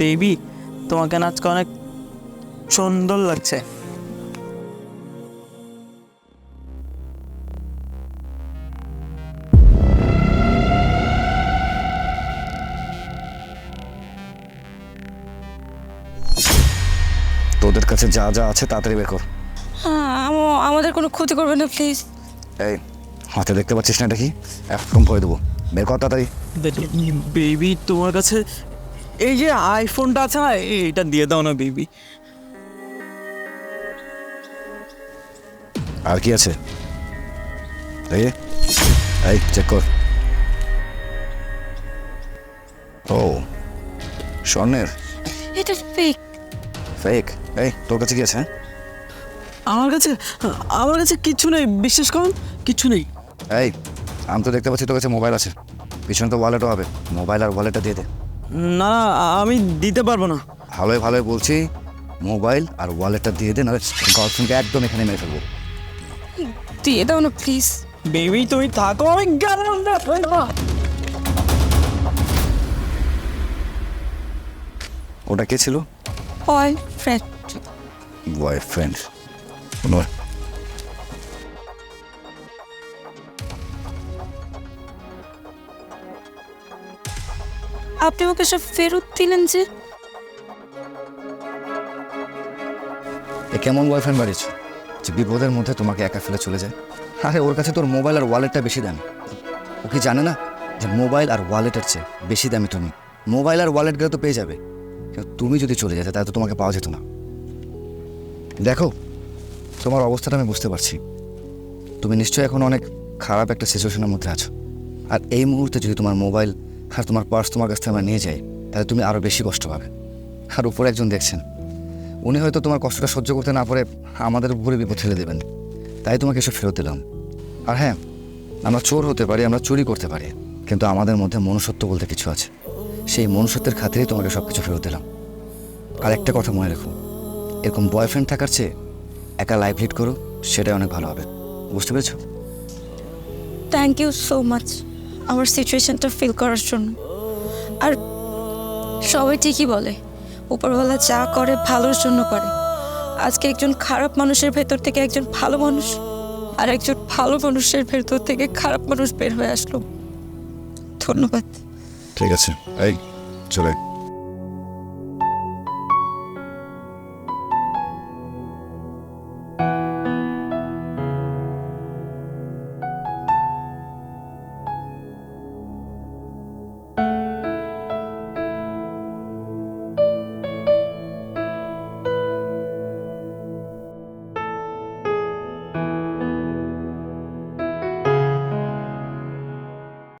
Baby তোমাকে আজকে অনেক সুন্দর লাগছে। তোদের কাছে যা যা আছে তাড়াতাড়ি বের কর। হ্যাঁ আমাদের কোনো ক্ষতি করবে না প্লিজ। এই হাতে দেখতে পাচ্ছিস না এটা কি? একদম ভয় দেবো। বের কর তাড়াতাড়ি। বেবি তোমার কাছে এই যে আইফোনটা আছে না এইটা দিয়ে দাও না বেবি আর কি আছে? এই এই চেক কর। ও স্বর্ণের। এটা ফেক ফেক এই তোর কাছে কি আছে? হ্যাঁ? আমার কাছে আমার কাছে কিচ্ছু নেই বিশ্বাস করুন কিচ্ছু নেই। এই আমি তো দেখতে পাচ্ছি তোর কাছে মোবাইল আছে। পিছনে তো ওয়ালেটও হবে। মোবাইল আর ওয়ালেটটা দিয়ে দে। না না আমি দিতে পারব না। ভালোই ভালোই বলছি। মোবাইল আর ওয়ালেটটা দিয়ে দে নাহলে গার্লফ্রেন্ডকে একদম এখানে মেরে ফেলব। দিয়ে দাও না প্লিজ বেবি তুমি থাকো আমি ওটা কে ছিল? হয় ফ্রেন্ড বয়ফ্রেন্ড আপনি ওকে সব ফেরত দিলেন যে? এ কেমন বয়ফ্রেন্ড বাড়িয়েছ যে বিপদের মধ্যে তোমাকে একা ফেলে চলে যায়? আরে, ওর কাছে তোর মোবাইল আর ওয়ালেটটা বেশি দামি। ও কি জানে না যে মোবাইল আর ওয়ালেটের চেয়ে বেশি দামি তুমি? মোবাইল আর ওয়ালেট গেলে তো পেয়ে যাবে। তুমি যদি চলে যেতে, তাহলে তো তোমাকে পাওয়া যেত না। দেখো, তোমার অবস্থাটা আমি বুঝতে পারছি। তুমি নিশ্চয়ই এখন অনেক খারাপ একটা সিচুয়েশনের মধ্যে আছো। আর এই মুহূর্তে যদি তোমার মোবাইল আর তোমার পার্স তোমার কাছ থেকে আমরা নিয়ে যাই, তাহলে তুমি আরও বেশি কষ্ট পাবে। আর উপরে একজন দেখছেন, উনি হয়তো তোমার কষ্টটা সহ্য করতে না পারে, আমাদের উপরে বিপদ ঠেলে দেবেন। তাই তোমাকে এসব ফেরত দিলাম। আর হ্যাঁ আমরা চোর হতে পারি, আমরা চুরি করতে পারি, কিন্তু আমাদের মধ্যে মনুষ্যত্ব বলতে কিছু আছে। সেই মনুষ্যত্বের খাতিরেই তোমাকে সব কিছু ফেরত দিলাম। আর একটা কথা মনে রেখো, এরকম বয়ফ্রেন্ড থাকার চেয়ে একা লাইফ লিড করো, সেটাই অনেক ভালো হবে। বুঝতে পেরেছ? থ্যাংক ইউ সো মাচ আমার সিচুয়েশনটা ফিল করার জন্য। আর সবাই ঠিকই বলে, উপরওয়ালা যা করে ভালোর জন্য করে। আজকে একজন খারাপ মানুষের ভেতর থেকে একজন ভালো মানুষ আর একজন ভালো মানুষের ভেতর থেকে খারাপ মানুষ বের হয়ে আসলো। ধন্যবাদ। ঠিক আছে। এই, চলে।